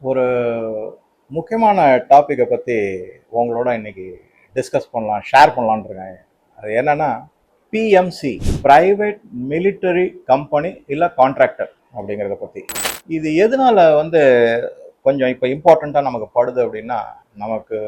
ஒரு முக்கியமான டாப்பிக்கை பற்றி உங்களோட இன்னைக்கு டிஸ்கஸ் பண்ணலாம் ஷேர் பண்ணலான்னு இருக்கேன். அது என்னென்னா பிஎம்சி ப்ரைவேட் மிலிட்டரி கம்பெனி இல்லை கான்ட்ராக்டர் அப்படிங்கிறத பற்றி இது எதனால் வந்து கொஞ்சம் இப்போ இம்பார்ட்டண்ட்டாக நமக்கு படுது அப்படின்னா நமக்கு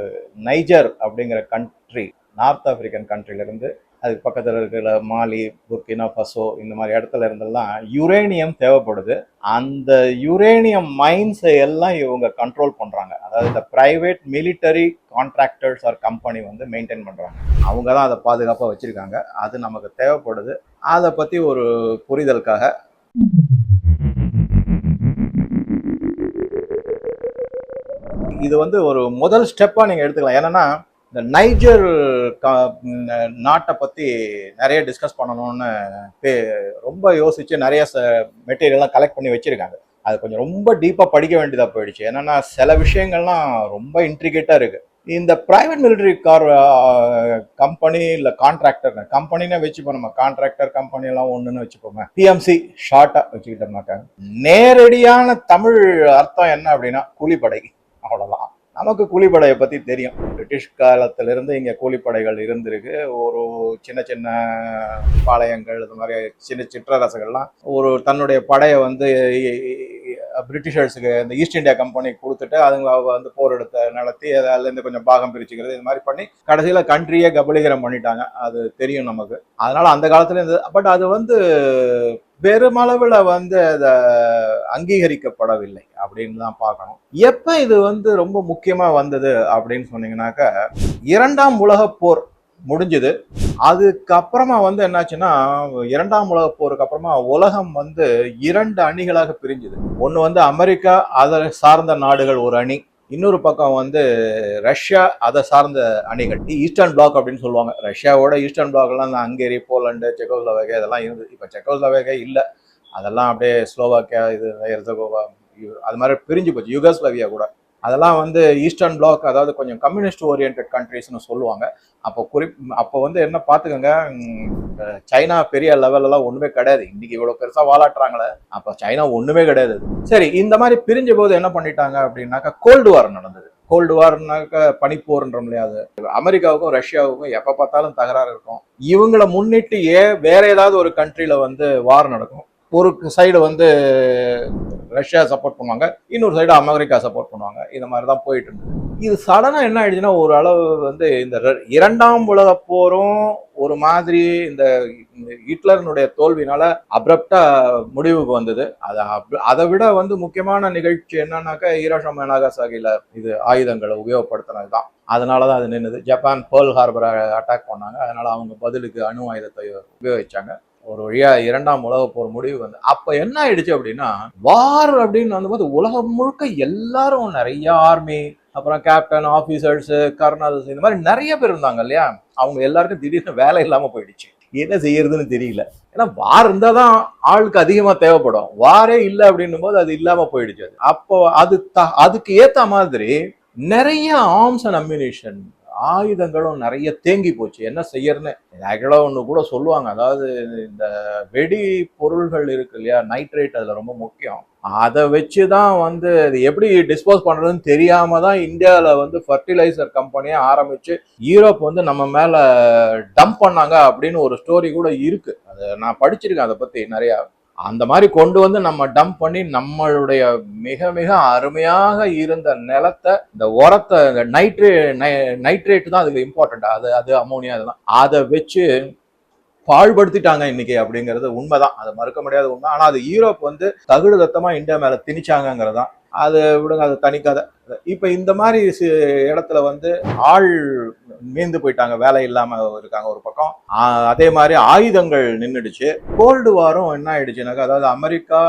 நைஜர் அப்படிங்கிற கண்ட்ரி நார்த் ஆப்பிரிக்கன் கண்ட்ரிலேருந்து அதுக்கு பக்கத்தில் இருக்கிற மாலி புர்கினா ஃபசோ இந்த மாதிரி இடத்துல இருந்தெல்லாம் யுரேனியம் தேவைப்படுது. அந்த யுரேனியம் மைன்ஸை எல்லாம் இவங்க கண்ட்ரோல் பண்ணுறாங்க அதாவது இந்த private military contractors or company வந்து மெயின்டைன் பண்ணுறாங்க அவங்க தான் அதை பாதுகாப்பாக வச்சுருக்காங்க. அது நமக்கு தேவைப்படுது. அதை பற்றி ஒரு புரிதலுக்காக இது வந்து ஒரு முதல் ஸ்டெப்பாக நீங்கள் எடுத்துக்கலாம். என்னன்னா இந்த நைஜர் கா- நாட்டை பற்றி நிறைய டிஸ்கஸ் பண்ணணும்னு பே- ரொம்ப யோசிச்சு நிறைய மெட்டீரியல்லாம் கலெக்ட் பண்ணி வச்சிருக்காங்க. அது கொஞ்சம் ரொம்ப டீப்பாக படிக்க வேண்டியதாக போயிடுச்சு. என்னன்னா சில விஷயங்கள்லாம் ரொம்ப இன்ட்ரிகேட்டாக இருக்கு. இந்த பிரைவேட் மிலிட்டரி கார் கம்பெனி இல்லை கான்ட்ராக்டர் கம்பெனினே வச்சுப்போம் நம்ம கான்ட்ராக்டர் கம்பெனி எல்லாம் ஒன்றுன்னு வச்சுப்போமே. பிஎம்சி ஷார்ட்டாக வச்சுக்கிட்டோம்னாக்கா நேரடியான தமிழ் அர்த்தம் என்ன அப்படின்னா கூலிப்படை. அவ்வளோதான் நமக்கு கூலிப்படையை பற்றி தெரியும். பிரிட்டிஷ் காலத்திலிருந்து இங்கே கூலிப்படைகள் இருந்திருக்கு. ஒரு சின்ன சின்ன பாளையங்கள் இது மாதிரி சின்ன சிற்றரசுகள்லாம் ஒரு தன்னுடைய படையை வந்து பிரிட்டிஷர்ஸுக்கு இந்த ஈஸ்ட் இந்தியா கம்பெனி கொடுத்துட்டு அதுங்க வந்து போர் எடுத்த நடத்தி அதில் இருந்து கொஞ்சம் பாகம் பிரிச்சுக்கிறது இது மாதிரி பண்ணி கடைசியில் கண்ட்ரியே கபலீகரம் பண்ணிட்டாங்க. அது தெரியும் நமக்கு. அதனால அந்த காலத்துல இருந்து பட் அது வந்து பெருமளவில் வந்து அதை அங்கீகரிக்கப்படவில்லை அப்படின்னு தான் பார்க்கணும். எப்போ இது வந்து ரொம்ப முக்கியமாக வந்தது அப்படின்னு சொன்னீங்கன்னாக்கா இரண்டாம் உலகப் போர் முடிஞ்சுது. அதுக்கப்புறமா வந்து என்னாச்சுன்னா இரண்டாம் உலக போருக்கு அப்புறமா உலகம் வந்து இரண்டு அணிகளாக பிரிஞ்சுது. ஒன்று வந்து அமெரிக்கா அதை சார்ந்த நாடுகள் ஒரு அணி. இன்னொரு பக்கம் வந்து ரஷ்யா அதை சார்ந்த அணிகள். ஈஸ்டர்ன் பிளாக் அப்படின்னு சொல்லுவாங்க. ரஷ்யாவோட ஈஸ்டர்ன் பிளாக்லாம் இந்த ஹங்கேரி போலண்டு செக்கோஸ்லோவேகா இதெல்லாம் இருந்தது இப்போ செக்கோஸ்லோவேகா இல்லை. அதெல்லாம் அப்படியே ஸ்லோவாக்கியா இது இது- அது மாதிரி பிரிஞ்சு போச்சு. யுகஸ்லவியா கூட. அதெல்லாம் வந்து ஈஸ்டர்ன் பிளாக் அதாவது கொஞ்சம் கம்யூனிஸ்ட் ஓரியன்ட் கண்ட்ரிஸ்னு சொல்லுவாங்க. அப்போ குறி அப்போ வந்து என்ன பார்த்துக்கோங்க சைனா பெரிய லெவலெல்லாம் ஒன்றுமே கிடையாது. இன்றைக்கி இவ்வளோ பெருசாக வாலாட்டுறாங்களே. அப்போ சைனா ஒன்றுமே கிடையாது. சரி இந்த மாதிரி பிரிஞ்ச போது என்ன பண்ணிட்டாங்க அப்படின்னாக்கா கோல்டு வார் நடந்தது. கோல்டு வார்னாக்க பனிப்போர்ன்றோம் இல்லையா அது? அமெரிக்காவுக்கும் ரஷ்யாவுக்கும் எப்போ பார்த்தாலும் தகராறு இருக்கும். இவங்கள முன்னிட்டு ஏ வேற ஏதாவது ஒரு கண்ட்ரியில் வந்து வார் நடக்கும். ஒரு சைடு வந்து ரஷ்யா சப்போர்ட் பண்ணுவாங்க இன்னொரு சைடு அமெரிக்கா சப்போர்ட் பண்ணுவாங்க. இந்த மாதிரி தான் போயிட்டு இருந்தது இது சடனாக என்ன ஆயிடுச்சுன்னா ஒரு அளவு வந்து இந்த இரண்டாம் உலக போரும் ஒரு மாதிரி இந்த ஹிட்லரனுடைய தோல்வினால அப்ரப்டா முடிவுக்கு வந்தது. அது அப்- அதை விட வந்து முக்கியமான நிகழ்ச்சி என்னன்னாக்கா ஈரோஷம் நாகாசாகில இது ஆயுதங்களை உபயோகப்படுத்தினது தான். அதனால தான் அது நின்றுது ஜப்பான் பேர்ல் ஹார்பரை அட்டாக் பண்ணாங்க. அதனால அவங்க பதிலுக்கு அணு ஆயுதத்தை உபயோகிச்சாங்க. ஒரு வழியா இரண்டாம் உலக போர் முடிவு வந்து அப்ப என்ன ஆயிடுச்சு அப்படின்னா வார் அப்படின்னு வந்தபோது உலகம் முழுக்க எல்லாரும் நிறைய ஆர்மி அப்புறம் கேப்டன் ஆபீசர்ஸ் கர்னல்ஸ் இந்த மாதிரி நிறைய பேர் இருந்தாங்க இல்லையா? அவங்க எல்லாருக்கும் திடீர்னு வேலை இல்லாம போயிடுச்சு. என்ன செய்யறதுன்னு தெரியல. ஏன்னா வார் இருந்தால் தான் ஆளுக்கு அதிகமா தேவைப்படும். வாரே இல்லை அப்படின்னும் போது அது இல்லாம போயிடுச்சு அது. அப்போ அது த- அதுக்கு ஏத்த மாதிரி நிறைய ஆர்ம்ஸ் அண்ட் அம்யூனிஷன் ஆயுதங்களும் நிறைய தேங்கி போச்சு. என்ன செய்யறதுன்னு ஆக்சுவலாக ஒன்று கூட சொல்லுவாங்க. அதாவது இந்த வெடி பொருள்கள் இருக்கு இல்லையா? நைட்ரேட் அதில் ரொம்ப முக்கியம். அதை வச்சு தான் வந்து அது எப்படி டிஸ்போஸ் பண்ணுறதுன்னு தெரியாமல் தான் இந்தியாவில் வந்து ஃபர்டிலைசர் கம்பெனியை ஆரம்பித்து யூரோப் வந்து நம்ம மேலே டம்ப் பண்ணாங்க அப்படின்னு ஒரு ஸ்டோரி கூட இருக்குது அதை நான் படிச்சிருக்கேன் அதை பற்றி நிறையா. அந்த மாதிரி கொண்டு வந்து நம்ம டம்ப் பண்ணி நம்மளுடைய மிக மிக அருமையாக இருந்த நிலத்தை இந்த உரத்தை இந்த நைட்ரே நைட்ரேட் தான் அதுக்கு இம்பார்ட்டண்ட் அது அது அமோனியா இதெல்லாம். அதை வச்சு பாழ்படுத்திட்டாங்க இன்னைக்கு அப்படிங்கிறது உண்மைதான். அதை மறுக்க முடியாத உண்மை. ஆனால் அது யூரோப் வந்து தகுடு தத்தமாக இந்தியா மேலே திணிச்சாங்கிறதான் அது விடுங்க அது தனிக்கதை இப்போ இந்த மாதிரி சி- இடத்துல வந்து ஆள் மீந்து போயிட்டாங்க வேலை இல்லாமல் இருக்காங்க ஒரு பக்கம். அதே மாதிரி ஆயுதங்கள் நின்றுடுச்சு கோல்டு வாரம் என்ன ஆயிடுச்சுனாக்கா அதாவது அமெரிக்கா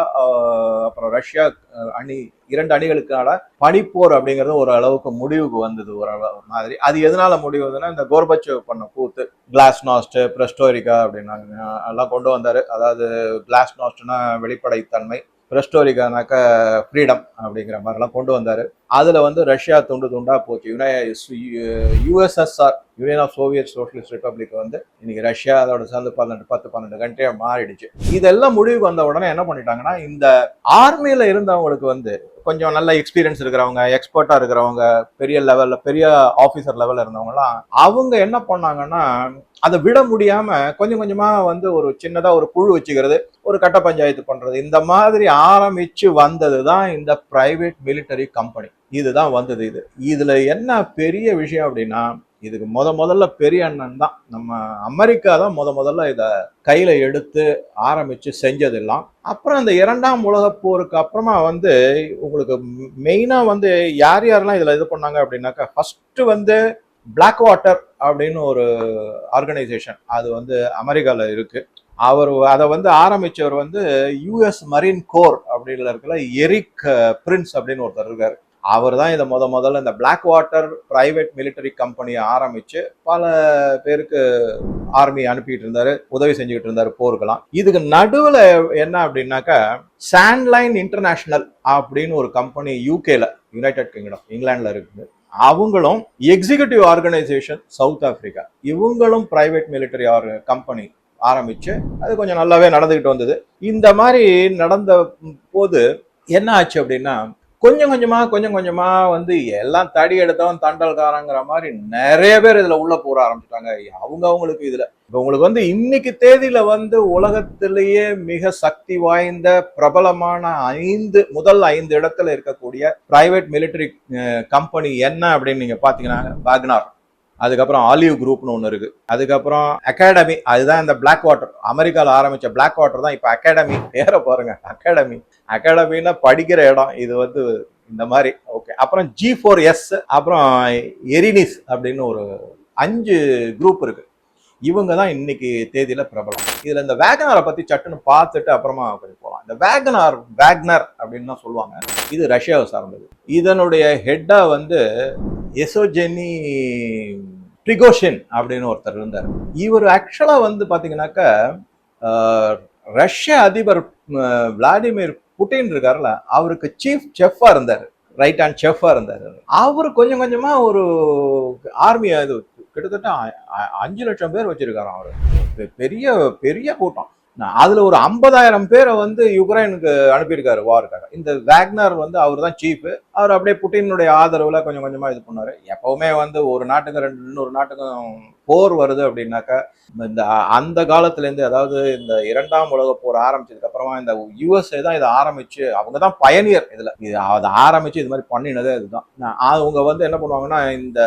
அப்புறம் ரஷ்யா அணி இரண்டு அணிகளுக்கான பனிப்போர் அப்படிங்கிறது ஒரு அளவுக்கு முடிவுக்கு வந்தது ஒரு மாதிரி. அது எதனால முடிவுதுன்னா இந்த கோர்பச்சேவ் பண்ண கூத்து. கிளாஸ் நாஸ்ட் பிரஸ்டோரிக்கா அப்படின்னாங்க எல்லாம் கொண்டு வந்தாரு. அதாவது கிளாஸ் நாஸ்ட்னா வெளிப்படைத்தன்மை. பிரஸ்டோரிக்கானாக்க ஃப்ரீடம் அப்படிங்கிற மாதிரிலாம் கொண்டு வந்தார். அதில் வந்து ரஷ்யா துண்டு துண்டாக போச்சு. யுனை USSR union of Soviet socialist republic வந்து இன்னைக்கு ரஷ்யா அதோட சேர்ந்து பன்னெண்டு பத்து பன்னெண்டு கண்ட்ரியாக மாறிடுச்சு. இதெல்லாம் முடிவுக்கு வந்த உடனே என்ன பண்ணிட்டாங்கன்னா இந்த ஆர்மியில் இருந்தவங்களுக்கு வந்து கொஞ்சம் நல்ல எக்ஸ்பீரியன்ஸ் இருக்கிறவங்க எக்ஸ்பர்ட்டா இருக்கிறவங்க பெரிய லெவல்ல பெரிய ஆபீசர் லெவல்ல இருந்தவங்கலாம் அவங்க என்ன பண்ணாங்கன்னா அதை விட முடியாம கொஞ்சம் கொஞ்சமா வந்து ஒரு சின்னதா ஒரு குழு வச்சுக்கிறது ஒரு கட்ட பஞ்சாயத்து பண்றது இந்த மாதிரி ஆரம்பிச்சு வந்தது தான் இந்த பிரைவேட் மிலிட்டரி கம்பெனி இதுதான் வந்தது இது. இதுல என்ன பெரிய விஷயம் அப்படின்னா இதுக்கு முத முதல்ல பெரிய அண்ணன் தான். நம்ம அமெரிக்கா தான் முத முதல்ல இதை கையில் எடுத்து ஆரம்பித்து செஞ்சதெல்லாம். அப்புறம் இந்த இரண்டாம் உலகப் போருக்கு அப்புறமா வந்து உங்களுக்கு மெயினாக வந்து யார் யாரெல்லாம் இதில் இது பண்ணாங்க அப்படின்னாக்கா ஃபஸ்ட்டு வந்து பிளாக் வாட்டர் அப்படின்னு ஒரு ஆர்கனைசேஷன் அது வந்து அமெரிக்காவில் இருக்குது அவர் அதை வந்து ஆரம்பிச்சவர் வந்து யுஎஸ் மரீன் கோர் அப்படின்னு இருக்கிற எரிக் பிரின்ஸ் அப்படின்னு ஒருத்தர் இருக்கார். அவர் தான் இதை முத முதல்ல இந்த பிளாக் வாட்டர் பிரைவேட் மிலிட்டரி கம்பெனியை ஆரம்பிச்சு பல பேருக்கு ஆர்மி அனுப்பிட்டு இருந்தாரு உதவி செஞ்சுக்கிட்டு இருந்தாரு போருக்கெல்லாம். இதுக்கு நடுவில் என்ன அப்படின்னாக்கா சாண்ட்லைன் இன்டர்நேஷனல் அப்படின்னு ஒரு கம்பெனி யூகேல யுனைடெட் கிங்டம் இங்கிலாந்துல இருக்குது. அவங்களும் எக்ஸிகியூட்டிவ் ஆர்கனைசேஷன் சவுத் ஆப்பிரிக்கா இவங்களும் பிரைவேட் மிலிட்டரி கம்பெனி ஆரம்பிச்சு அது கொஞ்சம் நல்லாவே நடந்துகிட்டு வந்தது. இந்த மாதிரி நடந்த போது என்ன ஆச்சு அப்படின்னா கொஞ்சம் கொஞ்சமாக கொஞ்சம் கொஞ்சமாக வந்து எல்லாம் தடி எடுத்தவன் தண்டல்காரங்கிற மாதிரி நிறைய பேர் இதில் உள்ளே போற ஆரம்பிச்சிட்டாங்க. அவங்க அவங்களுக்கு இதில். இப்போ உங்களுக்கு வந்து இன்னைக்கு தேதியில் வந்து உலகத்திலேயே மிக சக்தி வாய்ந்த பிரபலமான ஐந்து முதல் ஐந்து இடத்துல இருக்கக்கூடிய பிரைவேட் மிலிட்டரி கம்பெனி என்ன அப்படின்னு நீங்கள் பார்த்தீங்கன்னா வாக்னார். அதுக்கப்புறம் ஆலிவ் குரூப்னு ஒன்று இருக்குது அதுக்கப்புறம் அகாடமி அதுதான் இந்த பிளாக் வாட்டர் அமெரிக்காவில் ஆரம்பித்த பிளாக் வாட்டர் தான் இப்போ அகாடமி. பேரை பாருங்கள் அகாடமி. அகாடமின்னா படிக்கிற இடம். இது வந்து இந்த மாதிரி. ஓகே அப்புறம் ஜி ஃபோர் எஸ் அப்புறம் எரினிஸ் அப்படின்னு ஒரு அஞ்சு குரூப் இருக்குது இவங்க தான் இன்னைக்கு தேதியில பிரபலம். இதுல இந்த வேகனாரை பத்தி சட்டுன்னு பார்த்துட்டு அப்புறமா கொஞ்சம் போகலாம் இந்த வேகனார் வேக்னர் அப்படின்னு தான் சொல்லுவாங்க. இது ரஷ்யாவை சார்ந்தது. இதனுடைய ஹெட்டா வந்து எசோஜெனி ட்ரிகோஷன் அப்படின்னு ஒருத்தர் இருந்தார். இவர் ஆக்சுவலா வந்து பாத்தீங்கன்னாக்கா ரஷ்ய அதிபர் விளாடிமிர் புட்டின் இருக்காருல்ல அவருக்கு சீஃப் செஃப்பாக இருந்தார். ரைட் ஹேண்ட் செஃப்பாக இருந்தார். அவர் கொஞ்சம் கொஞ்சமா ஒரு ஆர்மி இது கிட்டத்தட்ட அஞ்சு லட்சம் பேர் வச்சிருக்காராம் அவர். பெ- பெரிய பெரிய கூட்டம். அதுல ஒரு ஐம்பதாயிரம் பேரை வந்து யுக்ரைனுக்கு அனுப்பியிருக்காரு வாருக்காக. இந்த வேக்னர் வந்து அவர் தான் சீஃபு அவர் அப்படியே புட்டினுடைய ஆதரவுல கொஞ்சம் கொஞ்சமா இது பண்ணாரு எப்பவுமே வந்து ஒரு நாட்டுக்கு ரெண்டு இன்னொரு நாட்டுக்கும் போர் வருது அப்படின்னாக்கா இந்த அந்த காலத்துலேருந்து அதாவது இந்த இரண்டாம் உலக போர் ஆரம்பிச்சதுக்கு அப்புறமா இந்த யுஎஸ்ஏ தான் இதை ஆரம்பிச்சு அவங்க தான் பயணியர் இதுல. இது அதை ஆரம்பிச்சு இது மாதிரி பண்ணினதே இதுதான். நான் அவங்க வந்து என்ன பண்ணுவாங்கன்னா இந்த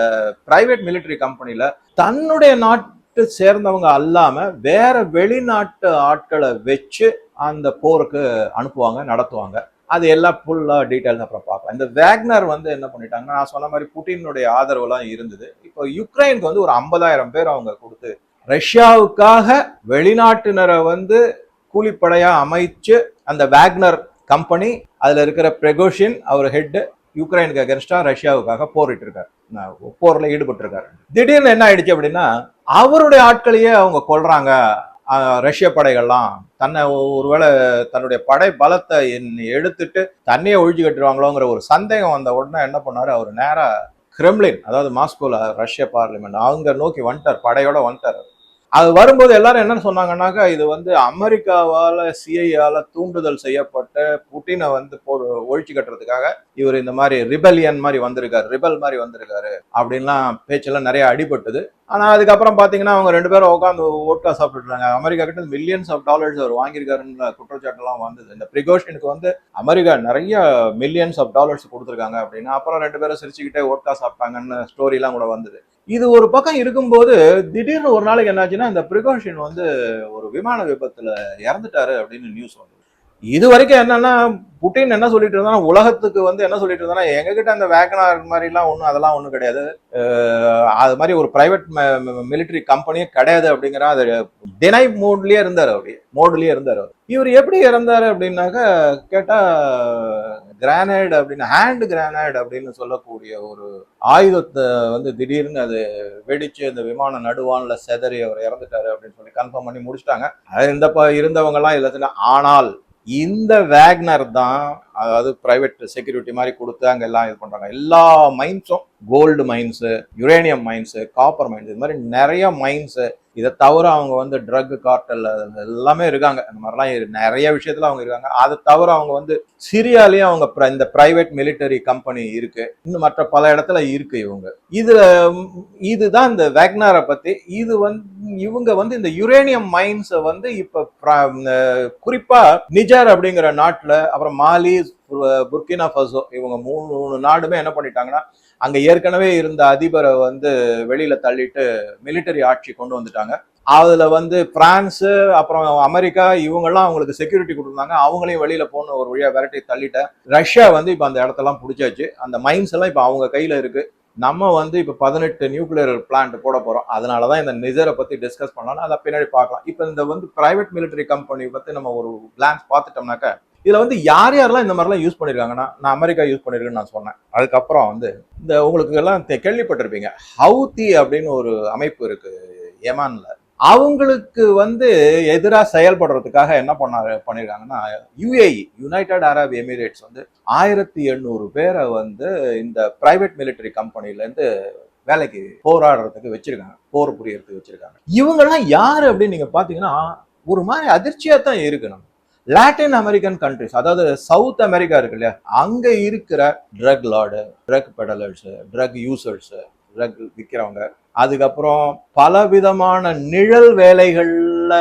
பிரைவேட் மிலிட்டரி கம்பெனில தன்னுடைய நாட்டு சேர்ந்தவங்க அல்லாம வேற வெளிநாட்டு ஆட்களை வச்சு அந்த போருக்கு அனுப்புவாங்க நடத்துவாங்க. அது எல்லாம் ஃபுல்லாக டீட்டெயில் அப்புறம் பார்ப்போம். இந்த வேக்னர் வந்து என்ன பண்ணிட்டாங்கன்னா நான் சொன்ன மாதிரி புட்டினுடைய ஆதரவுலாம் இருந்தது. இப்போ யுக்ரைனுக்கு வந்து ஒரு ஐம்பதாயிரம் பேர் அவங்க கொடுத்து ரஷ்யாவுக்காக வெளிநாட்டினரை வந்து கூலிப்படையாக அமைச்சு அந்த வேக்னர் கம்பெனி அதில் இருக்கிற பிரகோஷின் அவர் ஹெட்டு யுக்ரைனுக்கு அகேன்ஸ்டா ரஷ்யாவுக்காக போரிட்டு இருக்கார். போர்ல ஈடுபட்டிருக்காரு. திடீர்னு என்ன ஆயிடுச்சு அப்படின்னா அவருடைய ஆட்களையே அவங்க கொள்றாங்க ரஷ்ய படைகள்லாம். தன்னை ஒருவேளை தன்னுடைய படை பலத்தை என்- எடுத்துட்டு தண்ணியை ஒழிச்சு கட்டுருவாங்களோங்கிற ஒரு சந்தேகம் வந்த உடனே என்ன பண்ணாரு? அவர் நேரா கிரெம்லின் அதாவது மாஸ்கோல ரஷ்ய பார்லிமெண்ட் அவங்க நோக்கி வந்துட்டார் படையோட வந்துட்டார். அது வரும்போது எல்லாரும் என்ன சொன்னாங்கன்னாக்கா இது வந்து அமெரிக்காவால சிஐயால தூண்டுதல் செய்யப்பட்ட புட்டினை வந்து போ ஒழிச்சு கட்டுறதுக்காக இவர் இந்த மாதிரி ரிபலியன் மாதிரி வந்திருக்காரு ரிபல் மாதிரி வந்திருக்காரு அப்படின்லாம் பேச்செல்லாம் நிறைய அடிபட்டுது. ஆனா அதுக்கப்புறம் பாத்தீங்கன்னா அவங்க ரெண்டு பேரும் உட்காந்து ஓட்கா சாப்பிட்டுறாங்க அமெரிக்கா கிட்ட மில்லியன்ஸ் ஆஃப் டாலர்ஸ் அவர் வாங்கியிருக்காருன்னு குற்றச்சாட்டுலாம் வந்தது. இந்த ப்ரிகாஷனுக்கு வந்து அமெரிக்கா நிறைய மில்லியன்ஸ் ஆஃப் டாலர்ஸ் கொடுத்துருக்காங்க அப்படின்னா அப்புறம் ரெண்டு பேரும் சிரிச்சுக்கிட்டே ஓட்கா சாப்பிட்டாங்கன்னு ஸ்டோரிலாம் கூட வந்தது. இது ஒரு பக்கம் இருக்கும்போது திடீர்னு ஒரு நாளைக்கு என்னாச்சுன்னா இந்த ப்ரிகாஷன் வந்து ஒரு விமான விபத்துல இறந்துட்டாரு அப்படின்னு நியூஸ் வந்து இது வரைக்கும் என்னன்னா புட்டின் என்ன சொல்லிட்டு இருந்தா உலகத்துக்கு வந்து என்ன சொல்லிட்டு இருந்தா எங்ககிட்ட அந்த வேகனார் மாதிரிலாம் ஒன்றும் அதெல்லாம் ஒன்றும் கிடையாது. அது மாதிரி ஒரு பிரைவேட் மிலிட்டரி கம்பெனியே கிடையாது அப்படிங்கிற அது டினை மோட்லயே இருந்தார் அப்படி மோட்லயே இருந்தார் இவர் எப்படி இறந்தாரு அப்படின்னாக்கா கேட்டா கிரானைட் அப்படின்னு ஹேண்ட் கிரானைட் அப்படின்னு சொல்லக்கூடிய ஒரு ஆயுதத்தை வந்து திடீர்னு அது வெடிச்சு அந்த விமான நடுவானில் செதறி அவர் இறந்துட்டாரு அப்படின்னு சொல்லி கன்ஃபார்ம் பண்ணி முடிச்சிட்டாங்க. அது இந்த இருந்தவங்க எல்லாம் எல்லாத்துல ஆனால் இந்த வேக்னர் தான் அதாவது பிரைவேட் செக்யூரிட்டி மாதிரி கொடுத்து அங்கே எல்லாம் இது பண்ணுறாங்க எல்லா மைன்ஸும் gold mines uranium mines copper mines இது மாதிரி நிறைய மைன்ஸு இதை தவிர அவங்க வந்து ட்ரக் கார்டல் எல்லாமே இருக்காங்க. அந்த மாதிரிலாம் நிறைய விஷயத்துல அவங்க இருக்காங்க. அதை தவிர அவங்க வந்து சிரியாலேயும் அவங்க இந்த பிரைவேட் மிலிட்டரி கம்பெனி இருக்கு. இன்னும் மற்ற பல இடத்துல இருக்கு இவங்க. இதுல இதுதான் இந்த வேக்னாரை பத்தி. இது வந்து இவங்க வந்து இந்த யுரேனியம் மைன்ஸை வந்து இப்ப குறிப்பா நிஜார் அப்படிங்கிற நாட்டுல அப்புறம் மாலி புர்கினா ஃபசோ இவங்க மூணு மூணு நாடுமே என்ன பண்ணிட்டாங்கன்னா அங்க ஏற்கனவே இருந்த அதிபரை வந்து வெளியில தள்ளிட்டு மிலிட்டரி ஆட்சி கொண்டு வந்துட்டாங்க. அதுல வந்து பிரான்ஸ் அப்புறம் அமெரிக்கா இவங்கெல்லாம் அவங்களுக்கு செக்யூரிட்டி கொடுத்துருந்தாங்க அவங்களையும் வெளியில போன ஒரு வழியா விரட்டி தள்ளிட்டேன். ரஷ்யா வந்து இப்ப அந்த இடத்தெல்லாம் பிடிச்சாச்சு. அந்த மைன்ஸ் எல்லாம் இப்ப அவங்க கையில இருக்கு. நம்ம வந்து இப்ப பதினெட்டு நியூக்ளியர் பிளான்ட் போட போறோம். அதனாலதான் இந்த நிஜரை பத்தி டிஸ்கஸ் பண்ணலாம் அதை பின்னாடி பார்க்கலாம். இப்ப இந்த வந்து பிரைவேட் மிலிட்டரி கம்பெனி பத்தி நம்ம ஒரு கிளான்ஸ் பார்த்துட்டோம்னாக்க இதில் வந்து யார் யாரெல்லாம் இந்த மாதிரிலாம் யூஸ் பண்ணியிருக்காங்கன்னா நான் அமெரிக்கா யூஸ் பண்ணியிருக்கேன்னு நான் சொன்னேன். அதுக்கப்புறம் வந்து இந்த உங்களுக்கு எல்லாம் கேள்விப்பட்டிருப்பீங்க. ஹவுதி அப்படின்னு ஒரு அமைப்பு இருக்குது யமான்ல அவங்களுக்கு வந்து எதிராக செயல்படுறதுக்காக என்ன பண்ணாரு பண்ணியிருக்காங்கன்னா யுஏஇ யுனைடெட் அரப் எமிரேட்ஸ் வந்து ஆயிரத்தி எண்ணூறு பேரை வந்து இந்த பிரைவேட் மிலிட்டரி கம்பெனிலேருந்து வேலைக்கு போராடுறதுக்கு வச்சிருக்காங்க போர் புரியறதுக்கு வச்சிருக்காங்க. இவங்கெல்லாம் யார் அப்படின்னு நீங்கள் பார்த்தீங்கன்னா ஒரு மாதிரி அதிர்ச்சியாக தான் இருக்கு நம்ம லாட்டின் அமெரிக்கன் கண்ட்ரிஸ் அதாவது சவுத் அமெரிக்கா இருக்கு இல்லையா அங்க இருக்கிற drug lord drug peddlers drug users drug விற்கிறவங்க அதுக்கப்புறம் பல விதமான நிழல் வேலைகள்ல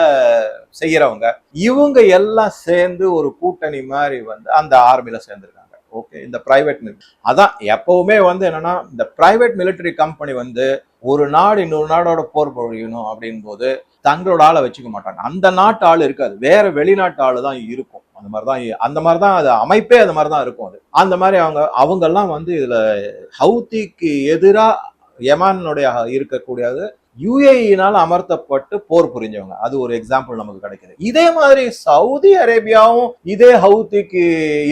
செய்யறவங்க இவங்க எல்லாம் சேர்ந்து ஒரு கூட்டணி மாதிரி வந்து அந்த ஆர்மியில் சேர்ந்துருக்காங்க. ஓகே இந்த பிரைவேட் அதான் எப்பவுமே வந்து என்னன்னா இந்த பிரைவேட் மிலிட்டரி கம்பெனி வந்து ஒரு நாடு இன்னொரு நாடோட போர் பொழியணும் அப்படின் போது தங்களோட ஆளை வச்சுக்க மாட்டாங்க. அந்த நாட்டு ஆள் இருக்காது. வேற வெளிநாட்டு ஆள் தான் இருக்கும். அந்த மாதிரி தான் அந்த மாதிரி தான் அது அமைப்பே அந்த மாதிரி தான் இருக்கும் அது. அந்த மாதிரி அவங்க அவங்கெல்லாம் வந்து இதுல ஹவுதிக்கு எதிராக யமானுடைய இருக்கக்கூடியது யுஏஇனால் அமர்த்தப்பட்டு போர் புரிஞ்சவங்க. அது ஒரு எக்ஸாம்பிள் நமக்கு கிடைக்குது. இதே மாதிரி சவுதி அரேபியாவும் இதே ஹவுதிக்கு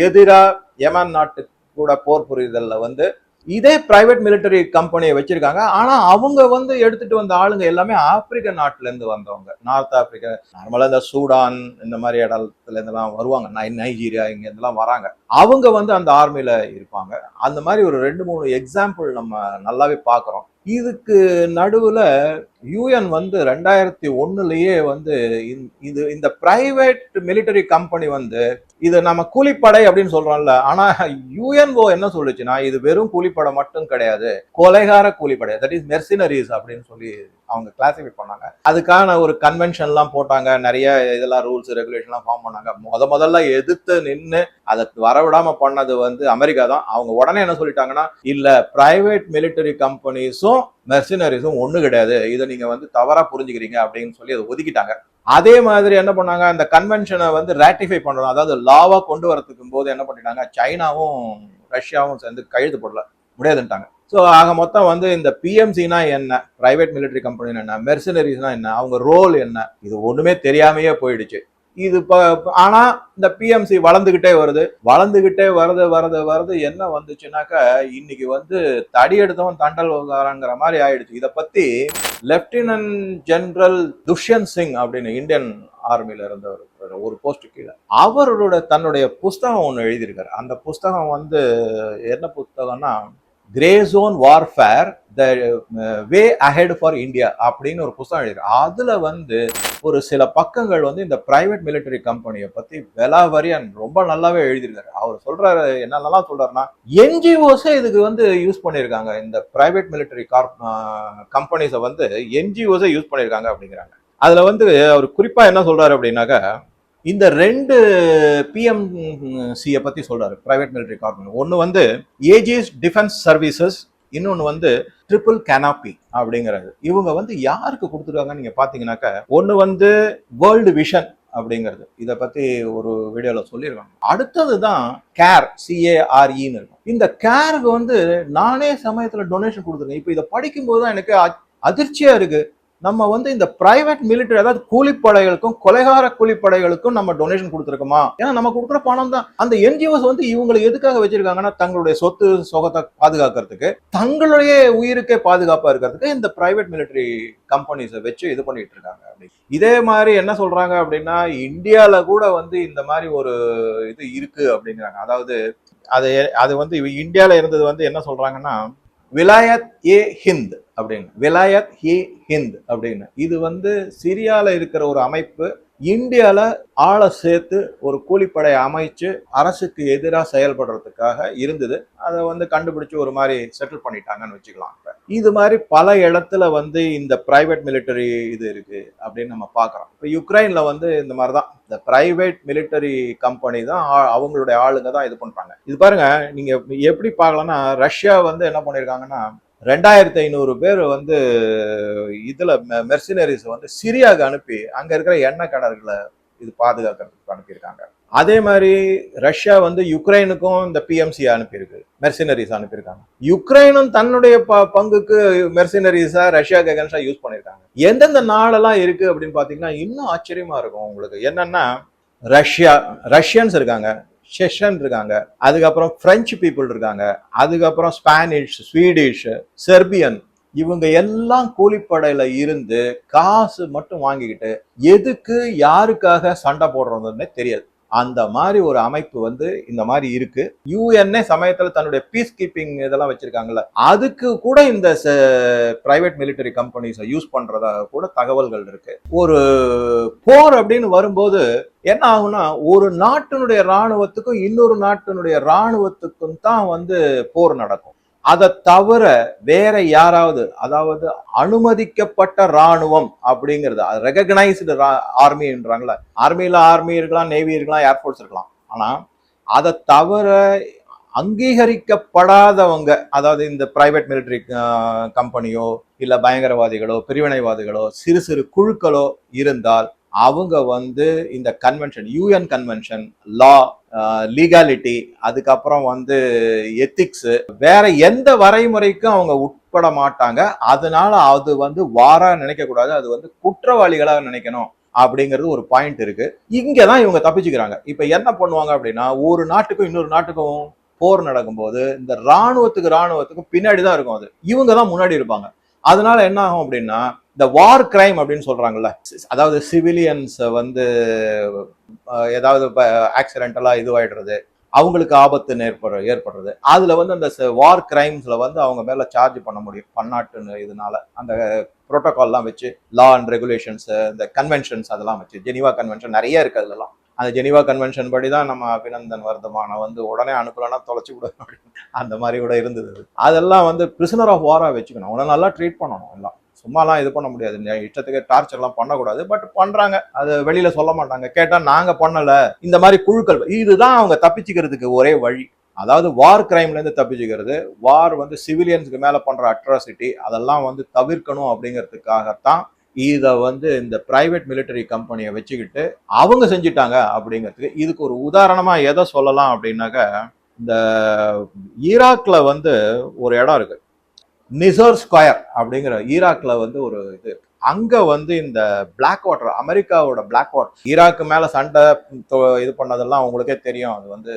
எதிராக யமான் நாட்டு கூட போர் புரிதல்ல வந்து இதே பிரைவேட் மிலிட்டரி கம்பெனியை வச்சிருக்காங்க. ஆனா அவங்க வந்து எடுத்துட்டு வந்த ஆளுங்க எல்லாமே ஆப்பிரிக்க நாட்டுல இருந்து வந்தவங்க. நார்த் ஆப்பிரிக்கா நார்மலா இந்த சூடான் இந்த மாதிரி இடத்துல இருந்தெல்லாம் வருவாங்க. நை- நைஜீரியா இங்க இருந்தெல்லாம் வராங்க. அவங்க வந்து அந்த ஆர்மியில இருப்பாங்க. அந்த மாதிரி ஒரு ரெண்டு மூணு எக்ஸாம்பிள் நம்ம நல்லாவே பார்க்குறோம். இதுக்கு நடுவில் யூஎன் வந்து ரெண்டாயிரத்தி ஒன்றுலேயே வந்து இது இந்த பிரைவேட் மிலிட்டரி கம்பெனி வந்து இது நம்ம கூலிப்படை அப்படின்னு சொல்றோம்ல. ஆனா யூஎன்ஓ என்ன சொல்லுச்சுன்னா இது வெறும் கூலிப்படை மட்டும் கிடையாது. கொலைகார கூலிப்படை தட் இஸ் மெர்சினரிஸ் அப்படின்னு சொல்லி அவங்க கிளாசிஃபை பண்ணாங்க. அதுக்கான ஒரு கன்வென்ஷன்லாம் போட்டாங்க. நிறைய இதெல்லாம் ரூல்ஸ் ரெகுலேஷன்லாம் ஃபார்ம் பண்ணாங்க. முத முதல்ல எதிர்த்து நின்று அதை வரவிடாம பண்ணது வந்து அமெரிக்கா தான். அவங்க உடனே என்ன சொல்லிட்டாங்கன்னா இல்ல பிரைவேட் மிலிட்டரி கம்பெனிஸும் மெர்சினரிஸும் ஒண்ணு கிடையாது. இதை நீங்க வந்து தவறா புரிஞ்சுக்கிறீங்க அப்படின்னு சொல்லி அதை ஒதுக்கிட்டாங்க. அதே மாதிரி என்ன பண்ணாங்க? அந்த கன்வென்ஷனை வந்து ராட்டிஃபை பண்றோம் அதாவது லாவா கொண்டு வரதுக்கும் போது என்ன பண்ணிட்டாங்க? சைனாவும் ரஷ்யாவும் சேர்ந்து கையெழுத்து போடல. முடியாதுன்ட்டாங்க. ஸோ ஆக மொத்தம் வந்து இந்த பிஎம்சினா என்ன? பிரைவேட் மிலிட்டரி கம்பெனி என்ன? மெர்சனரிஸ்னா என்ன? அவங்க ரோல் என்ன? இது ஒன்றுமே தெரியாமையே போயிடுச்சு. இது இப்போ ஆனா இந்த பிஎம்சி வளர்ந்துகிட்டே வருது. வளர்ந்துகிட்டே வருது வருது வருது என்ன வந்துச்சுனாக்கா இன்னைக்கு வந்து தடி எடுத்தவன் தண்டல் வராங்கிற மாதிரி ஆயிடுச்சு. இதை பத்தி லெப்டினன்ட் ஜெனரல் துஷ்யந்த் சிங் அப்படின்னு இந்தியன் ஆர்மியில இருந்தவர் ஒரு போஸ்ட் கீழே அவரோட தன்னுடைய புஸ்தகம் ஒன்று எழுதியிருக்காரு. அந்த புஸ்தகம் வந்து என்ன புஸ்தகம்னா grey zone warfare the way ahead for India அப்படின்னு ஒரு புத்தகம் எழுதியிருக்கு. அதில் வந்து ஒரு சில பக்கங்கள் வந்து இந்த பிரைவேட் மிலிட்டரி கம்பெனியை பற்றி வெலாவரியன் ரொம்ப நல்லாவே எழுதியிருக்காரு. அவர் சொல்கிறாரு என்னென்னலாம் சொல்கிறாருன்னா என்ஜிஓஸே இதுக்கு வந்து யூஸ் பண்ணியிருக்காங்க. இந்த பிரைவேட் மிலிட்டரி கார்ப் கம்பெனிஸை வந்து என்ஜிஓஸே யூஸ் பண்ணியிருக்காங்க அப்படிங்கிறாங்க. அதில் வந்து அவர் குறிப்பாக என்ன சொல்கிறாரு அப்படின்னாக்கா இந்த ரெண்டு பிஎம்சியை பத்தி சொல்றாரு பிரைவேட் மிலிட்டரி கார்பரேட் ஒன்னு வந்து ஏஜிஎஸ் டிஃபென்ஸ் சர்வீசஸ் இன்னொன்னு வந்து ட்ரிபிள் கேனாப்பி அப்படிங்கிறது. இவங்க வந்து யாருக்கு கொடுத்துருக்காங்கன்னு நீங்க பார்த்தீங்கன்னாக்கா ஒன்னு வந்து வேர்ல்டு விஷன் அப்படிங்கிறது. இதை பத்தி ஒரு வீடியோல சொல்லியிருக்காங்க. அடுத்தது தான் கேர் சிஏஆர்இன்னு இருக்கும். இந்த கேருக்கு வந்து நானே சமயத்துல டொனேஷன் கொடுத்துருக்கேன். இப்போ இதை படிக்கும்போது தான் எனக்கு அ- அதிர்ச்சியா இருக்கு. நம்ம வந்து இந்த பிரைவேட் மிலிட்டரி அதாவது கூலிப்படைகளுக்கும் கொலைகார கூலிப்படைகளுக்கும் நம்ம டொனேஷன் கொடுத்துருக்கோமா? ஏன்னா நம்ம கொடுக்குற பணம் தான் அந்த என்ஜிஓஸ் வந்து இவங்களை எதுக்காக வச்சிருக்காங்கன்னா தங்களுடைய சொத்து சுகத்தை பாதுகாக்கிறதுக்கு தங்களுடைய உயிருக்கே பாதுகாப்பா இருக்கிறதுக்கு இந்த பிரைவேட் மிலிட்டரி கம்பெனிஸை வச்சு இது பண்ணிட்டு இருக்காங்க. அப்படி இதே மாதிரி என்ன சொல்றாங்க அப்படின்னா இந்தியால கூட வந்து இந்த மாதிரி ஒரு இது இருக்கு அப்படிங்கிறாங்க. அதாவது அது அது வந்து இந்தியாவில் இருந்தது வந்து என்ன சொல்றாங்கன்னா விலாயத் ஏ ஹிந்த் அப்படின்னு. விலாயத் ஏ ஹிந்த் அப்படின்னு. இது வந்து சிரியாவில் இருக்கிற ஒரு அமைப்பு. இந்தியாவில் ஆளை சேர்த்து ஒரு கூலிப்படை அமைச்சு அரசுக்கு எதிராக செயல்படுறதுக்காக இருந்தது. அதை வந்து கண்டுபிடிச்சு ஒரு மாதிரி செட்டில் பண்ணிட்டாங்கன்னு வச்சுக்கலாம் இப்போ. இது மாதிரி பல இடத்துல வந்து இந்த பிரைவேட் மிலிட்டரி இது இருக்கு அப்படின்னு நம்ம பார்க்குறோம். இப்போ யுக்ரைனில் வந்து இந்த மாதிரி தான் இந்த பிரைவேட் மிலிட்டரி கம்பெனி தான் அவங்களுடைய ஆளுங்க தான் இது பண்ணுறாங்க இது பாருங்க நீங்க எப்படி பார்க்கலன்னா ரஷ்யா வந்து என்ன பண்ணியிருக்காங்கன்னா ரெண்டாயிரத்தி ஐநூறு பேர் வந்து இதில் மெர்சினரிஸ் வந்து சிரியாவுக்கு அனுப்பி அங்கே இருக்கிற எண்ணெய் கிணறுகளை இது பாதுகாக்கிறதுக்கு அனுப்பியிருக்காங்க. அதே மாதிரி ரஷ்யா வந்து யுக்ரைனுக்கும் இந்த பிஎம்சி அனுப்பியிருக்கு மெர்சினரிஸ் அனுப்பியிருக்காங்க. யுக்ரைனும் தன்னுடைய ப- பங்குக்கு மெர்சினரிஸா ரஷ்யா அகேன்ஸ்டா யூஸ் பண்ணியிருக்காங்க. எந்தெந்த நாளெல்லாம் இருக்கு அப்படின்னு பார்த்தீங்கன்னா இன்னும் ஆச்சரியமா இருக்கும் உங்களுக்கு. என்னன்னா ரஷ்யா ரஷ்யன்ஸ் இருக்காங்க. செஷன் இருக்காங்க அதுக்கப்புறம் பிரெஞ்சு பீப்புள் இருக்காங்க. அதுக்கப்புறம் ஸ்பானிஷ் ஸ்வீடிஷ் செர்பியன் இவங்க எல்லாம் கூலிப்படையில இருந்து காசு மட்டும் வாங்கிக்கிட்டு எதுக்கு யாருக்காக சண்டை போடுறதுன்னே தெரியாது. அந்த மாதிரி ஒரு அமைப்பு வந்து இந்த மாதிரி இருக்கு. யூஎன்ஏ சமயத்துல தன்னுடைய பீஸ் கீப்பிங் இதெல்லாம் வச்சிருக்காங்கல்ல அதுக்கு கூட இந்த பிரைவேட் மிலிட்டரி கம்பெனிஸை யூஸ் பண்றதா கூட தகவல்கள் இருக்கு. ஒரு போர் அப்படின்னு வரும்போது என்ன ஆகும்னா ஒரு நாட்டினுடைய ராணுவத்துக்கும் இன்னொரு நாட்டினுடைய ராணுவத்துக்கும் தான் வந்து போர் நடக்கும். அதை தவிர வேற யாராவது அதாவது அனுமதிக்கப்பட்ட ராணுவம் அப்படிங்கிறது ரெகக்னைஸ்டு ஆர்மின்றாங்களே ஆர்மியில் ஆர்மி இருக்கலாம் நேவி இருக்கலாம் ஏர்ஃபோர்ஸ் இருக்கலாம். ஆனால் அதை தவிர அங்கீகரிக்கப்படாதவங்க அதாவது இந்த பிரைவேட் மிலிட்டரி கம்பெனியோ இல்லை பயங்கரவாதிகளோ பிரிவினைவாதிகளோ சிறு சிறு குழுக்களோ இருந்தால் அவங்க வந்து இந்த convention UN convention law legality அதுக்கப்புறம் வந்து எத்திக்ஸ் வேற எந்த வரைமுறைக்கும் அவங்க உட்பட மாட்டாங்க. அதனால அது வந்து வாரா நினைக்க கூடாது. அது வந்து குற்றவாளிகளாக நினைக்கணும் அப்படிங்கிறது ஒரு பாயிண்ட் இருக்கு. இங்கதான் இவங்க தப்பிச்சுக்கிறாங்க. இப்ப என்ன பண்ணுவாங்க அப்படின்னா ஒரு நாட்டுக்கும் இன்னொரு நாட்டுக்கும் போர் நடக்கும்போது இந்த ராணுவத்துக்கு ராணுவத்துக்கும் பின்னாடி தான் இருக்கும் அது. இவங்க தான் முன்னாடி இருப்பாங்க. அதனால என்ன ஆகும் அப்படின்னா இந்த வார் கிரைம் அப்படின்னு சொல்றாங்கல்ல. அதாவது சிவிலியன்ஸ் வந்து அஹ், ஏதாவது ஆக்சிடென்டலா இதுவாயிடுறது அவங்களுக்கு ஆபத்து ஏற்படுற ஏற்படுறது. அதுல வந்து அந்த வார் கிரைம்ஸ்ல வந்து அவங்க மேல சார்ஜ் பண்ண முடியும். பன்னாட்டு இதனால. அந்த ப்ரோட்டோகால்லாம் வச்சு லா அண்ட் ரெகுலேஷன்ஸ் இந்த கன்வென்ஷன்ஸ் அதெல்லாம் வச்சு. ஜெனிவா கன்வென்ஷன் நிறைய இருக்கு அதுலலாம். அந்த ஜெனிவா கன்வென்ஷன் படி தான் நம்ம அபிநந்தன் வர்தமான வந்து உடனே அனுப்பலன்னா தொலைச்சி விட அந்த மாதிரி கூட இருந்தது. அதெல்லாம் வந்து பிரிசனர் ஆஃப் வாரா வச்சுக்கணும். உடனே நல்லா ட்ரீட் பண்ணணும் எல்லாம். சும்மாலாம் இது பண்ண முடியாது. இஷ்டத்துக்கு டார்ச்சர்லாம் பண்ணக்கூடாது. பட் பண்றாங்க. அது வெளியில சொல்ல மாட்டாங்க. கேட்டா நாங்க பண்ணல. இந்த மாதிரி குழுக்கள். இதுதான் அவங்க தப்பிச்சுக்கிறதுக்கு ஒரே வழி. அதாவது வார் கிரைம்ல இருந்து தப்பிச்சுக்கிறது. வார் வந்து சிவிலியன்ஸ்க்கு மேல பண்ற அட்ராசிட்டி அதெல்லாம் வந்து தவிர்க்கணும் அப்படிங்கிறதுக்காகத்தான் இதை வந்து இந்த பிரைவேட் மிலிட்டரி கம்பெனியை வச்சுக்கிட்டு அவங்க செஞ்சுட்டாங்க அப்படிங்கிறதுக்கு இதுக்கு ஒரு உதாரணமா எதை சொல்லலாம் அப்படின்னாக்க இந்த ஈராக்ல வந்து ஒரு இடம் இருக்கு. நிசோர் ஸ்கொயர் அப்படிங்கிற ஈராக்ல வந்து ஒரு இது அங்க வந்து இந்த பிளாக் வாட்டர் அமெரிக்காவோட பிளாக் வாட்டர் ஈராக்கு மேல சண்டை தொ- இது பண்ணதெல்லாம் உங்களுக்கே தெரியும். அது வந்து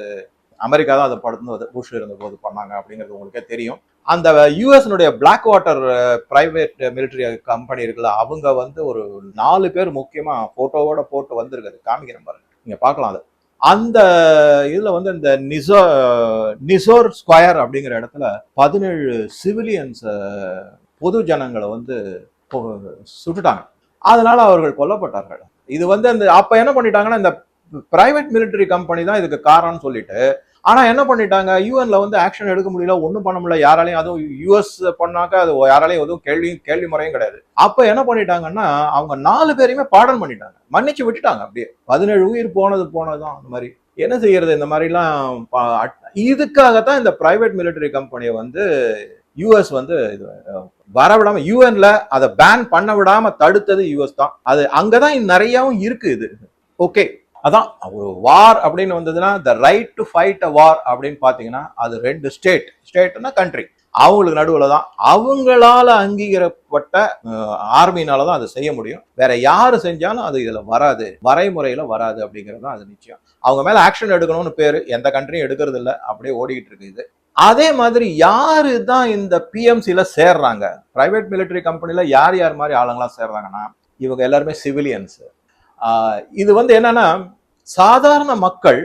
அமெரிக்கா தான் அதை படுத்துனது புஷ் இருந்தபோது பண்ணாங்க அப்படிங்கிறது உங்களுக்கே தெரியும். அந்த யூஎஸ்னுடைய Blackwater private military company இருக்குல்ல அவங்க வந்து ஒரு நாலு பேர் முக்கியமாக ஃபோட்டோவோட போட்டு வந்திருக்காரு காமிக்கிறேன் பாருங்க. நீங்கள் பார்க்கலாம் அதை. அந்த இதுல வந்து இந்த நிசோ நிசோர் ஸ்கொயர் அப்படிங்கிற இடத்துல பதினேழு சிவிலியன்ஸ் பொது ஜனங்களை வந்து சுட்டுட்டாங்க. அதனால அவர்கள் கொல்லப்பட்டார்கள். இது வந்து அந்த அப்ப என்ன பண்ணிட்டாங்கன்னா இந்த பிரைவேட் மிலிட்டரி கம்பெனி தான் இதுக்கு காரணம்னு சொல்லிட்டு ஆனால் என்ன பண்ணிட்டாங்க? யூஎன்ல வந்து ஆக்ஷன் எடுக்க முடியல ஒன்றும் பண்ண முடியல. யாராலையும் அதுவும் யூஎஸ் பண்ணாக்க அது யாராலையும் எதுவும் கேள்வி கேள்வி முறையும் கிடையாது. அப்போ என்ன பண்ணிட்டாங்கன்னா அவங்க நாலு பேரையுமே பாடன் பண்ணிட்டாங்க. மன்னிச்சு விட்டுட்டாங்க அப்படியே. பதினேழு உயிர் போனது போனதுதான் அந்த மாதிரி. என்ன செய்யறது? இந்த மாதிரிலாம் இதுக்காகத்தான் இந்த பிரைவேட் மிலிட்டரி கம்பெனியை வந்து யூஎஸ் வந்து இது வர வரவிடாம யூஎன்ல அதை பேன் பண்ண விடாம தடுத்தது யூஎஸ் தான். அது அங்கதான் நிறையாவும் இருக்கு இது. ஓகே அதான் ஒரு வார் அப்படின்னு வந்ததுன்னா the right to fight a war அப்படின்னு பார்த்தீங்கன்னா அது ரெண்டு ஸ்டேட் ஸ்டேட்னா கண்ட்ரி அவங்களுக்கு நடுவில் தான். அவங்களால அங்கீகரப்பட்ட ஆர்மினால தான் அதை செய்ய முடியும். வேற யாரு செஞ்சாலும் அது இதில் வராது. வரைமுறையில் வராது அப்படிங்கிறது தான் அது நிச்சயம். அவங்க மேலே ஆக்ஷன் எடுக்கணும்னு பேர் எந்த கண்ட்ரியும் எடுக்கிறது இல்லை. அப்படியே ஓடிக்கிட்டு இருக்கு இது. அதே மாதிரி யாரு தான் இந்த பிஎம்சியில் சேர்றாங்க? பிரைவேட் மிலிட்டரி கம்பெனியில் யார் யார் மாதிரி ஆளுங்களாம் சேர்றாங்கன்னா இவங்க எல்லாருமே சிவிலியன்ஸு இது வந்து என்னன்னா சாதாரண மக்கள்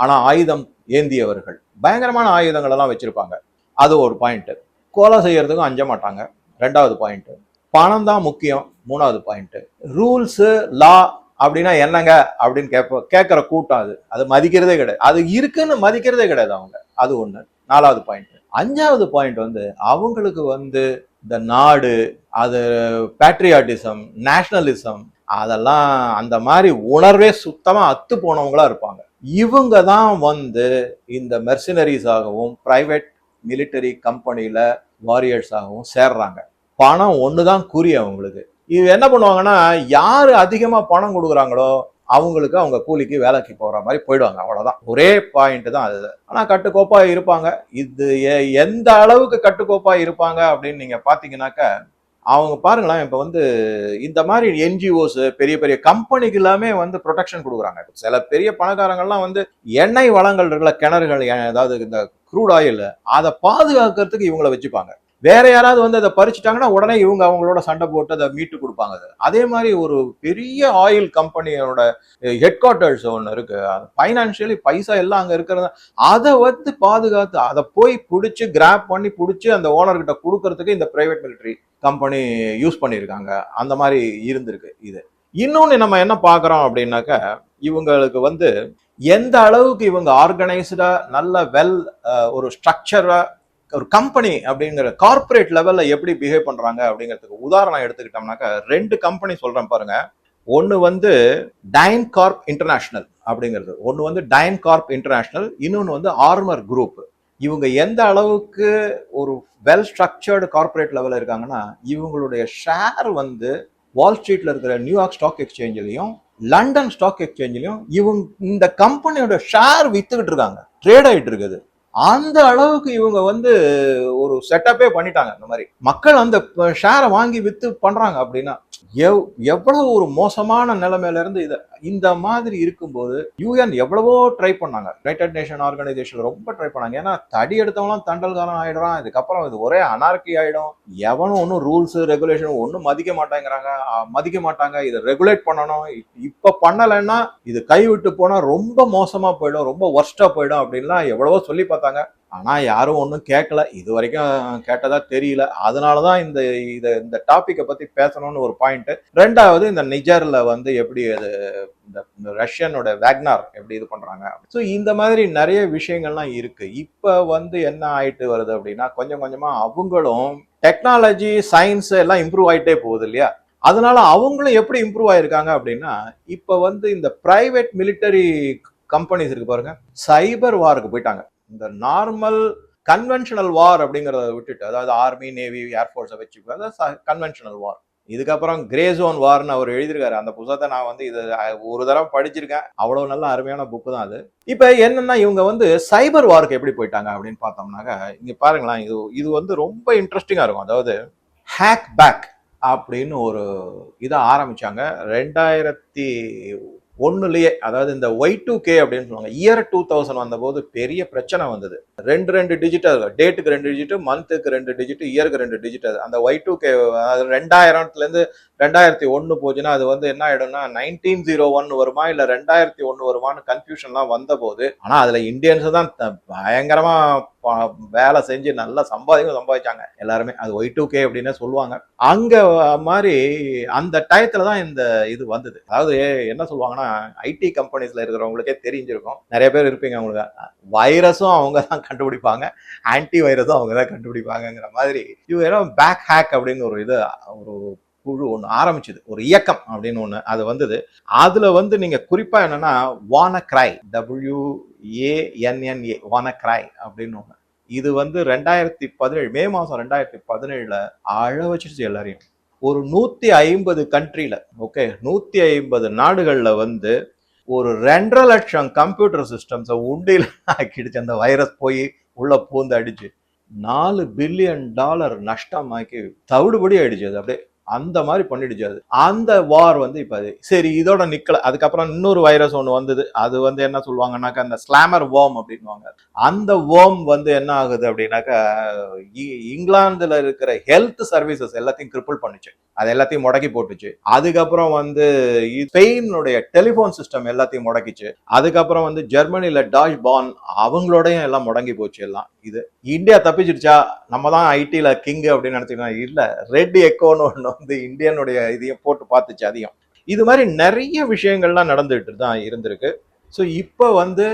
ஆனா ஆயுதம் ஏந்தியவர்கள் பயங்கரமான ஆயுதங்கள் எல்லாம் வச்சிருப்பாங்க. அது ஒரு பாயிண்ட் கொலை செய்யறதுக்கும் அஞ்ச மாட்டாங்க. ரெண்டாவது பாயிண்ட் பணம் தான் முக்கியம். மூணாவது பாயிண்ட் ரூல்ஸு லா அப்படின்னா என்னங்க? அப்படின்னு கேட்ப கேட்குற கூட்டம் அது. அது மதிக்கிறதே கிடையாது. அது இருக்குன்னு மதிக்கிறதே கிடையாது அவங்க. அது ஒன்று நாலாவது பாயிண்ட் அஞ்சாவது பாயிண்ட் வந்து அவங்களுக்கு வந்து இந்த நாடு அது பேட்ரியாட்டிசம் நேஷனலிசம் அதெல்லாம் அந்த மாதிரி உணர்வே சுத்தமாக அத்து போனவங்களா இருப்பாங்க. இவங்க தான் வந்து இந்த மெர்சினரிஸாகவும் ப்ரைவேட் மிலிட்டரி கம்பெனியில் வாரியர்ஸாகவும் சேர்றாங்க. பணம் ஒன்று தான் குறி அவங்களுக்கு. இது என்ன பண்ணுவாங்கன்னா யார் அதிகமாக பணம் கொடுக்குறாங்களோ அவங்களுக்கு அவங்க கூலிக்கு வேலைக்கு போகிற மாதிரி போயிடுவாங்க. அவ்வளோதான் ஒரே பாயிண்ட் தான் அது. ஆனால் கட்டுக்கோப்பாக இருப்பாங்க. இது எ- எந்த அளவுக்கு கட்டுக்கோப்பாக இருப்பாங்க அப்படின்னு நீங்கள் பார்த்தீங்கன்னாக்க அவங்க பாருங்களேன் இப்போ வந்து இந்த மாதிரி என்ஜிஓஸ் பெரிய பெரிய கம்பெனிக்கு எல்லாமே வந்து ப்ரொடெக்ஷன் கொடுக்குறாங்க. சில பெரிய பணக்காரங்கள்லாம் வந்து எண்ணெய் வளங்கள் இருக்கிற கிணறுகள் அதாவது இந்த க்ரூட் ஆயில் அதை பாதுகாக்கிறதுக்கு இவங்கள வச்சுப்பாங்க. வேற யாராவது வந்து அதை பறிச்சுட்டாங்கன்னா உடனே இவங்க அவங்களோட சண்டை போட்டு அதை மீட்டு கொடுப்பாங்க அது. அதே மாதிரி ஒரு பெரிய ஆயில் கம்பெனியோட ஹெட் குவார்ட்டர்ஸ் ஒன்று இருக்கு. ஃபைனான்சியலி பைசா எல்லாம் அங்கே இருக்கிறது அதை வந்து பாதுகாத்து அதை போய் பிடிச்சி கிராப் பண்ணி பிடிச்சி அந்த ஓனர்கிட்ட கொடுக்கறதுக்கு இந்த பிரைவேட் மிலிட்ரி கம்பெனி யூஸ் பண்ணியிருக்காங்க. அந்த மாதிரி இருந்திருக்கு இது. இன்னொன்று நம்ம என்ன பார்க்குறோம் அப்படின்னாக்க இவங்களுக்கு வந்து எந்த அளவுக்கு இவங்க ஆர்கனைஸ்டா நல்ல வெல் ஒரு ஸ்ட்ரக்சரா ஒரு கம்பெனி அப்படிங்கிற கார்ப்பரேட் லெவல்ல எப்படி பிஹேவ் பண்றாங்க அப்படிங்கிறதுக்கு உதாரணம் எடுத்துக்கிட்டோம்னாக்கா ரெண்டு கம்பெனி சொல்றேன் பாருங்க. ஒன்று வந்து டைன் கார்ப் இன்டர்நேஷனல் அப்படிங்கிறது. ஒன்று வந்து டைன் கார்ப் இன்டர்நேஷனல் இன்னொன்று வந்து ஆர்மர் குரூப் இவங்க எந்த அளவுக்கு ஒரு வெல் ஸ்ட்ரக்சர்டு கார்ப்பரேட் லெவலில் இருக்காங்கன்னா இவங்களுடைய ஷேர் வந்து வால் ஸ்ட்ரீட்ல இருக்கிற நியூயார்க் ஸ்டாக் எக்ஸ்சேஞ்சிலையும் லண்டன் ஸ்டாக் எக்ஸ்சேஞ்சிலையும் இவங்க இந்த கம்பெனியோட ஷேர் வித்துக்கிட்டு இருக்காங்க. ட்ரேட் ஆகிட்டு இருக்குது. அந்த அளவுக்கு இவங்க வந்து ஒரு செட்டப்பே பண்ணிட்டாங்க இந்த மாதிரி. மக்கள் அந்த ஷேரை வாங்கி வித்து பண்றாங்க அப்படின்னா எவ் எவ்வளவு ஒரு மோசமான நிலைமையிலேருந்து இருந்து இந்த மாதிரி இருக்கும்போது யூஎன் எவ்வளவோ ட்ரை பண்ணாங்க. யுனைடெட் நேஷன் ஆர்கனைசேஷன் ரொம்ப ட்ரை பண்ணாங்க. ஏன்னா தடி எடுத்தவங்களாம் தண்டல்காரன் ஆகிடுறான் இதுக்கப்புறம் இது ஒரே அனார்கி ஆகிடும் எவனும் ஒன்றும் ரூல்ஸு ரெகுலேஷன் ஒன்றும் மதிக்க மாட்டேங்கிறாங்க. மதிக்க மாட்டாங்க. இதை ரெகுலேட் பண்ணணும். இப்போ பண்ணலைன்னா இது கைவிட்டு போனால் ரொம்ப மோசமாக போயிடும். ரொம்ப ஒர்ஸ்ட்டாக போயிடும் அப்படின்லாம் எவ்வளவோ சொல்லி பார்த்தாங்க. ஆனால் யாரும் ஒன்றும் கேட்கல இது வரைக்கும் கேட்டதா தெரியல. அதனால தான் இந்த இதை இந்த டாப்பிக்கை பற்றி பேசணும்னு ஒரு பாயிண்ட்டு ரெண்டாவது இந்த நிஜரில் வந்து எப்படி அது இந்த ரஷ்யனோட வேக்னார் எப்படி இது பண்ணுறாங்க ஸோ இந்த மாதிரி நிறைய விஷயங்கள்லாம் இருக்குது இப்போ வந்து என்ன ஆயிட்டு வருது அப்படின்னா கொஞ்சம் கொஞ்சமாக அவங்களும் டெக்னாலஜி சயின்ஸ் எல்லாம் இம்ப்ரூவ் ஆகிட்டே போகுது இல்லையா? அதனால அவங்களும் எப்படி இம்ப்ரூவ் ஆயிருக்காங்க அப்படின்னா இப்போ வந்து இந்த பிரைவேட் மிலிட்டரி கம்பெனிஸ் இருக்கு பாருங்க சைபர் வாருக்கு போயிட்டாங்க. இந்த நார்மல் கன்வென்ஷனல் வார் அப்படிங்கிறத விட்டுட்டு அதாவது ஆர்மி நேவி ஏர்ஃபோர்ஸை வச்சு கன்வென்ஷனல் வார் இதுக்கப்புறம் கிரே ஜோன் வார்னு அவர் எழுதியிருக்காரு. அந்த புத்தகத்தை நான் வந்து இது ஒரு தடவை படிச்சிருக்கேன். அவ்வளோ நல்ல அருமையான புக்கு தான் அது. இப்போ என்னன்னா இவங்க வந்து சைபர் வார்க்கு எப்படி போயிட்டாங்க அப்படின்னு பார்த்தோம்னாக்க இங்கே பாருங்களேன் இது இது வந்து ரொம்ப இன்ட்ரெஸ்டிங்காக இருக்கும். அதாவது ஹேக் பேக் அப்படின்னு ஒரு இதை ஆரம்பித்தாங்க ரெண்டாயிரத்தி ஒன்னுலயே அதாவது இந்த ஒய் டூ கே அப்படின்னு சொல்லுவாங்க இயர் டூ தௌசண்ட் வந்தபோது பெரிய பிரச்சனை வந்தது. ரெண்டு ரெண்டு டிஜிட்டல் டேட்டுக்கு ரெண்டு டிஜிட்டு மந்த்துக்கு ரெண்டு டிஜிட்டு இயருக்கு ரெண்டு டிஜிட்டல் அந்த ஒய் டூ கே அதாவது இருந்து ரெண்டாயிரத்தி ஒன்று போச்சுன்னா அது வந்து என்ன ஆயிடும்னா நைன்டீன் ஜீரோ ஒன் வருமா இல்லை ரெண்டாயிரத்தி ஒன்று வருமான்னு கன்ஃபியூஷன்லாம் வந்த போது அதில் இந்தியன்ஸ் தான் பயங்கரமாக வேலை செஞ்சு நல்லா சம்பாதிக்கும் சம்பாதிச்சாங்க. எல்லாருமே அது ஒய் டூ கே அப்படின்னு சொல்லுவாங்க. அங்கே மாதிரி அந்த டயத்தில் தான் இந்த இது வந்தது. அதாவது என்ன சொல்லுவாங்கன்னா ஐடி கம்பெனிஸில் இருக்கிறவங்களுக்கே தெரிஞ்சிருக்கும். நிறைய பேர் இருப்பீங்க அவங்களுக்கு. வைரஸும் அவங்க தான் கண்டுபிடிப்பாங்க. ஆன்டி வைரஸும் அவங்க தான் கண்டுபிடிப்பாங்கங்கிற மாதிரி. இவங்க பேக் ஹேக் அப்படின்னு ஒரு இது ஒரு குழு ஒன்று ஆரம்பிச்சது. ஒரு இயக்கம் அப்படின்னு ஒன்று அது வந்தது. அதில் வந்து நீங்கள் குறிப்பாக என்னன்னா வான கிரை டபிள்யூ ஏஎன்என்ஏ வான கிரை அப்படின்னு ஒன்று இது வந்து ரெண்டாயிரத்தி பதினேழு மே மாதம் ரெண்டாயிரத்தி பதினேழில் அழ வச்சிருச்சு எல்லாரையும். ஒரு நூற்றி ஐம்பது கண்ட்ரியில் ஓகே நூற்றி ஐம்பது நாடுகளில் வந்து ஒரு ரெண்டரை லட்சம் கம்ப்யூட்டர் சிஸ்டம்ஸை உண்டியில் ஆக்கிடுச்சு. அந்த வைரஸ் போய் உள்ளே பூந்து அடிச்சு. நாலு பில்லியன் டாலர் நஷ்டமாக்கி தவிடுபடி ஆயிடுச்சு. அது அப்படியே அந்த மாதிரி பண்ணிடுச்சு அது. அந்த வார் வந்து இப்போ அது சரி இதோட நிக்கல. அதுக்கப்புறம் இன்னொரு வைரஸ் ஒன்று வந்தது. அது வந்து என்ன சொல்லுவாங்கன்னாக்கா அந்த ஸ்லாமர் வோம் அப்படின்வாங்க அந்த வோம் வந்து என்ன ஆகுது அப்படின்னாக்கா இ- இங்கிலாந்துல இருக்கிற ஹெல்த் சர்வீசஸ் எல்லாத்தையும் கிரிப்பிள் பண்ணுச்சு. அது எல்லாத்தையும் முடக்கி போட்டுச்சு. அதுக்கப்புறம் வந்து ஸ்பெயினுடைய டெலிஃபோன் சிஸ்டம் எல்லாத்தையும் முடக்கிச்சு. அதுக்கப்புறம் வந்து ஜெர்மனியில டாஷ் பான் அவங்களோடையும் எல்லாம் முடங்கி போச்சு எல்லாம். இது இந்தியா தப்பிச்சிடுச்சா? நம்ம தான் ஐடியில் கிங் அப்படின்னு நினைச்சுக்கலாம் இல்லை ரெட் எக்கோன்னு ஒன்று வந்து இந்தியனுடைய இதையும் போட்டு பார்த்துச்சு அதிகம் இது மாதிரி நிறைய விஷயங்கள்லாம் நடந்துகிட்டு தான் இருந்திருக்கு. ஸோ இப்போ வந்து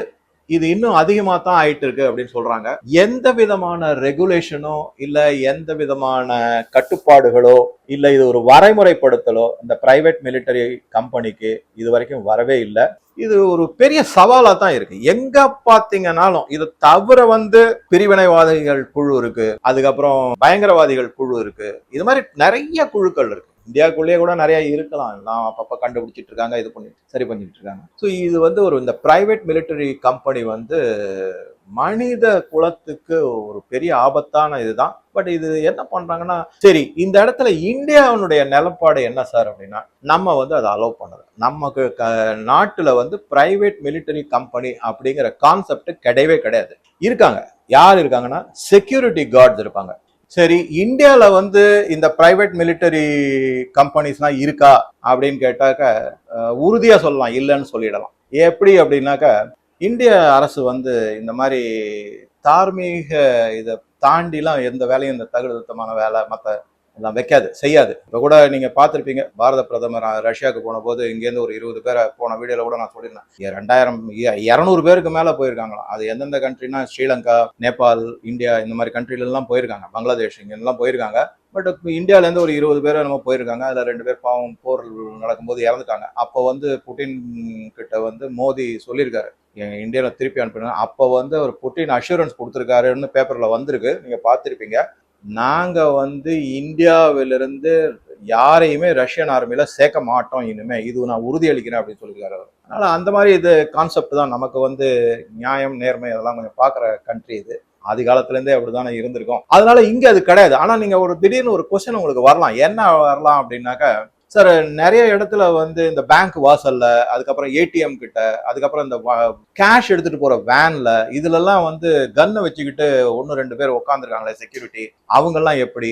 இது இன்னும் அதிகமாக தான் ஆயிட்டு இருக்கு அப்படின்னு சொல்றாங்க. எந்த விதமான ரெகுலேஷனோ இல்ல எந்த விதமான கட்டுப்பாடுகளோ இல்ல இது ஒரு வரைமுறைப்படுத்தலோ இந்த பிரைவேட் மிலிட்டரி கம்பெனிக்கு இது வரைக்கும் வரவே இல்லை. இது ஒரு பெரிய சவாலா தான் இருக்கு. எங்க பாத்தீங்கன்னாலும் இது தவிர வந்து பிரிவினைவாதிகள் குழு இருக்கு. அதுக்கப்புறம் பயங்கரவாதிகள் குழு இருக்கு. இது மாதிரி நிறைய குழுக்கள் இருக்கு. இந்தியாவுக்குள்ளேயே கூட நிறைய இருக்கலாம். எல்லாம் அப்பப்போ கண்டுபிடிச்சிட்டு இருக்காங்க இது பண்ணி சரி பண்ணிட்டு இருக்காங்க ஸோ இது வந்து ஒரு இந்த பிரைவேட் மிலிட்டரி கம்பெனி வந்து மனித குலத்துக்கு ஒரு பெரிய ஆபத்தான இதுதான். பட் இது என்ன பண்றாங்கன்னா சரி இந்த இடத்துல இந்தியாவினுடைய நிலப்பாடு என்ன சார் அப்படின்னா நம்ம வந்து அதை அலோவ் பண்ணது நமக்கு க நாட்டில் வந்து பிரைவேட் மிலிட்டரி கம்பெனி அப்படிங்கிற கான்செப்ட் கிடையவே கிடையாது. இருக்காங்க. யார் இருக்காங்கன்னா செக்யூரிட்டி கார்ட்ஸ் இருப்பாங்க. சரி இந்தியாவில் வந்து இந்த பிரைவேட் மிலிட்டரி கம்பெனிஸ்லாம் இருக்கா அப்படின்னு கேட்டாக்க உறுதியாக சொல்லலாம் இல்லைன்னு சொல்லிடலாம். எப்படி அப்படின்னாக்க இந்திய அரசு வந்து இந்த மாதிரி தார்மீக இதை தாண்டிலாம் எந்த வேலையும் இந்த தகுதித்தமான வேலை மற்ற அதான் வைக்காது செய்யாது. இப்போ கூட நீங்கள் பார்த்துருப்பீங்க பாரத பிரதமர் ரஷ்யாவுக்கு போன போது இங்கேருந்து ஒரு இருபது பேரை போன வீடியோவில் கூட நான் சொல்லியிருந்தேன். ரெண்டாயிரம் இ- இரநூறு பேருக்கு மேலே போயிருக்காங்களாம். அது எந்தெந்த கண்ட்ரினா ஸ்ரீலங்கா நேபாள் இந்தியா இந்த மாதிரி கண்ட்ரிலெலாம் போயிருக்காங்க. பங்களாதேஷ் இங்கெல்லாம் போயிருக்காங்க. பட் இந்தியாவிலேருந்து ஒரு இருபது பேர் நம்ம போயிருக்காங்க. அதில் ரெண்டு பேர் பாவம் போர் நடக்கும்போது இறந்துட்டாங்க. அப்போ வந்து புட்டின் கிட்ட வந்து மோடி சொல்லியிருக்காரு. எங்க இந்தியாவில் திருப்பி அனுப்பினா அப்போ வந்து ஒரு புட்டின் அஷூரன்ஸ் கொடுத்துருக்காருன்னு பேப்பரில் வந்திருக்கு. நீங்கள் பார்த்துருப்பீங்க. நாங்கள் வந்து இந்தியாவிலிருந்து யாரையுமே ரஷ்யன் ஆர்மியில் சேர்க்க மாட்டோம் இனிமே. இது நான் உறுதியளிக்கிறேன் அப்படின்னு சொல்லியிருக்காரு அவர். அதனால் அந்த மாதிரி இது கான்செப்ட் தான் நமக்கு வந்து நியாயம் நேர்மை அதெல்லாம் கொஞ்சம் பார்க்குற கண்ட்ரி இது. ஆதி காலத்துலேருந்தே அப்படி அப்படிதானே இருந்திருக்கும். அதனால இங்கே அது கிடையாது. ஆனால் நீங்கள் ஒரு திடீர்னு ஒரு கொஸ்டின் உங்களுக்கு வரலாம். என்ன வரலாம் அப்படின்னாக்கா சார் நிறைய இடத்துல வந்து இந்த பேங்க் வாசல்ல அதுக்கப்புறம் ஏடிஎம் கிட்ட அதுக்கப்புறம் இந்த கேஷ் எடுத்துட்டு போற வேன்ல இதுலலாம் வந்து கன்னை வச்சுக்கிட்டு ஒன்று ரெண்டு பேர் உட்காந்துருக்காங்களே செக்யூரிட்டி அவங்கெல்லாம் எப்படி?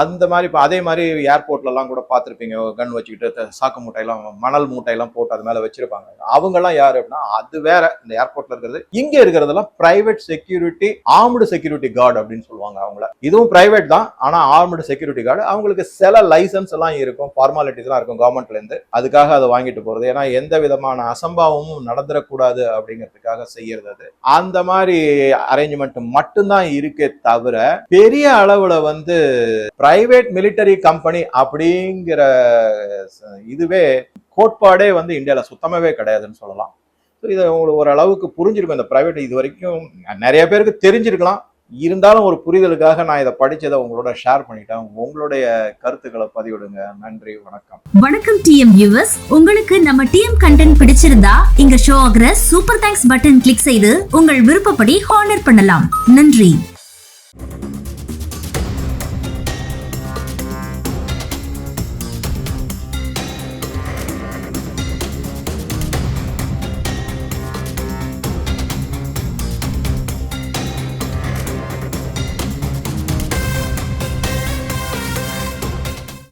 அந்த மாதிரி இப்போ அதே மாதிரி ஏர்போர்ட்லலாம் கூட பார்த்துருப்பீங்க. கன் வச்சுக்கிட்டு சாக்கு மூட்டையெல்லாம் மணல் மூட்டையெல்லாம் போட்டு அது மேலே வச்சிருப்பாங்க. அவங்கெல்லாம் யார் அப்படின்னா அது வேற இந்த ஏர்போர்ட்ல இருக்கிறது. இங்கே இருக்கிறதெல்லாம் private security armed security guard அப்படின்னு சொல்லுவாங்க அவங்கள. இதுவும் பிரைவேட் தான் ஆனால் ஆர்ம்டு செக்யூரிட்டி கார்டு அவங்களுக்கு சில லைசன்ஸ் எல்லாம் இருக்கும் ஃபார்மாலிட்டிஸ்லாம் இருக்கும் கவர்மெண்ட்லேருந்து அதுக்காக அதை வாங்கிட்டு போகிறது ஏன்னா எந்த விதமான அசம்பாவமும் நடந்துடக்கூடாது அப்படிங்கிறதுக்காக செய்யறது அது. அந்த மாதிரி அரேஞ்ச்மெண்ட் மட்டும்தான் இருக்கே தவிர பெரிய அளவில் வந்து பிரைவேட் மிலிட்டரி கம்பெனி அப்படிங்கிற இதுவே கோட்பாடே வந்து இந்தியாவில் சுத்தமாகவே கிடையாதுன்னு சொல்லலாம். ஸோ இதை உங்களுக்கு ஓரளவுக்கு புரிஞ்சிருக்கும் இந்த பிரைவேட் இது வரைக்கும். நிறைய பேருக்கு தெரிஞ்சிருக்கலாம். இருந்தாலும் ஒரு புரிதலுக்காக நான் இதை படிச்சதை உங்களோட ஷேர் பண்ணிட்டேன். உங்களுடைய கருத்துக்களை பதிவிடுங்க. நன்றி வணக்கம். வணக்கம் டிஎம் வியூவர்ஸ் உங்களுக்கு நம்ம டிஎம் கண்டென்ட் பிடிச்சிருந்தா இங்க ஷோ ஆகிற சூப்பர் தேங்க்ஸ் பட்டன் கிளிக் செய்து உங்கள் விருப்பப்படி ஹானர் பண்ணலாம். நன்றி.